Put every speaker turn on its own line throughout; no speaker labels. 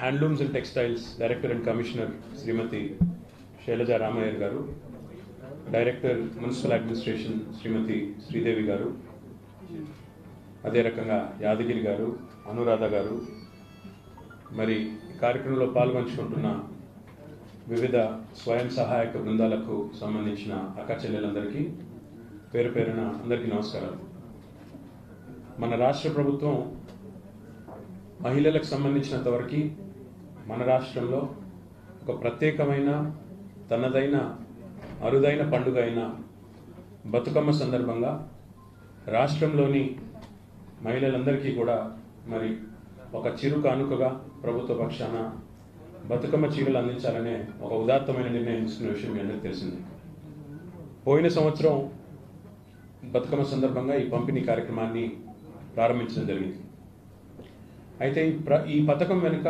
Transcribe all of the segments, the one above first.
Handlooms and textiles director and commissioner Shrimati Sailaja Ramaiah garu director municipal administration Shrimati Sridevi garu అదే రకంగా యాదగిరి గారు అనురాధ గారు మరి కార్యక్రమంలో పాల్గొంచుకుంటున్న వివిధ స్వయం సహాయక బృందాలకు సంబంధించిన అక్క చెల్లెలందరికీ పేరు పేరున అందరికీ నమస్కారం మన రాష్ట్ర ప్రభుత్వం మహిళలకు సంబంధించినంత వరకు మన రాష్ట్రంలో ఒక ప్రత్యేకమైన తనదైన అరుదైన పండుగ అయిన బతుకమ్మ సందర్భంగా రాష్ట్రంలోని మహిళలందరికీ కూడా మరి ఒక చిరు కానుకగా ప్రభుత్వ పక్షాన బతుకమ్మ చీరలు అందించాలనే ఒక ఉదాత్తమైన నిర్ణయం తీసుకున్న విషయం మీ అందరికీ తెలిసింది. పోయిన సంవత్సరం బతుకమ్మ సందర్భంగా ఈ పంపిణీ కార్యక్రమాన్ని ప్రారంభించడం జరిగింది. అయితే ఈ ప్ర ఈ పథకం వెనుక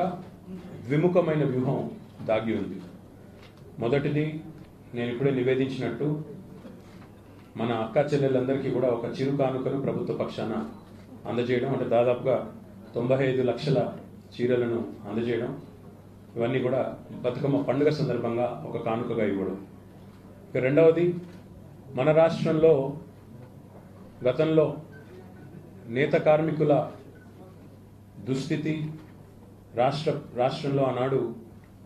ద్విముఖమైన వ్యూహం దాగి ఉంది. మొదటిది నేను ఇప్పుడే నివేదించినట్టు మన అక్క చెల్లెలందరికీ కూడా ఒక చిరు కానుకను ప్రభుత్వ పక్షాన అందజేయడం అంటే దాదాపుగా తొంభై ఐదు లక్షల చీరలను అందజేయడం ఇవన్నీ కూడా బతుకమ్మ పండుగ సందర్భంగా ఒక కానుకగా ఇవ్వడం. ఇక రెండవది మన రాష్ట్రంలో గతంలో నేత కార్మికుల దుస్థితి రాష్ట్ర రాష్ట్రంలో ఆనాడు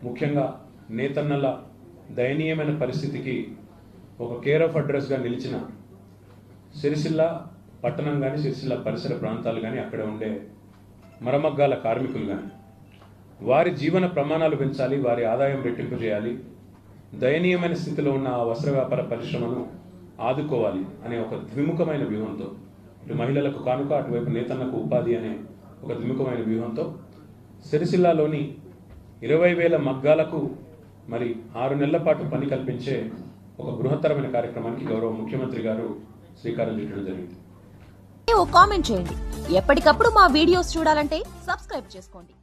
ముఖ్యంగా నేతన్నల దయనీయమైన పరిస్థితికి ఒక కేర్ ఆఫ్ అడ్రస్గా నిలిచిన సిరిసిల్ల పట్టణం కానీ సిరిసిల్ల పరిసర ప్రాంతాలు కానీ అక్కడ ఉండే మరమగ్గాల కార్మికులు కానీ వారి జీవన ప్రమాణాలు పెంచాలి వారి ఆదాయం రెట్టింపు చేయాలి దయనీయమైన స్థితిలో ఉన్న ఆ వస్త్ర వ్యాపార పరిశ్రమను ఆదుకోవాలి అనే ఒక ద్విముఖమైన వ్యూహంతో ఇటు మహిళలకు కానుక అటువైపు నేతన్నకు ఉపాధి అనే ఒక ద్విముఖమైన వ్యూహంతో సిరిసిల్లాలోని ఇరవై వేల మగ్గాలకు మరి ఆరు నెలల పాటు పని కల్పించే ఒక బృహత్తరమైన కార్యక్రమానికి గౌరవ ముఖ్యమంత్రి గారు శ్రీకారం చుట్టడం జరిగింది.
ఓ కామెంట్ చేయండి. ఎప్పటికప్పుడు మా వీడియోస్ చూడాలంటే సబ్స్క్రైబ్ చేసుకోండి.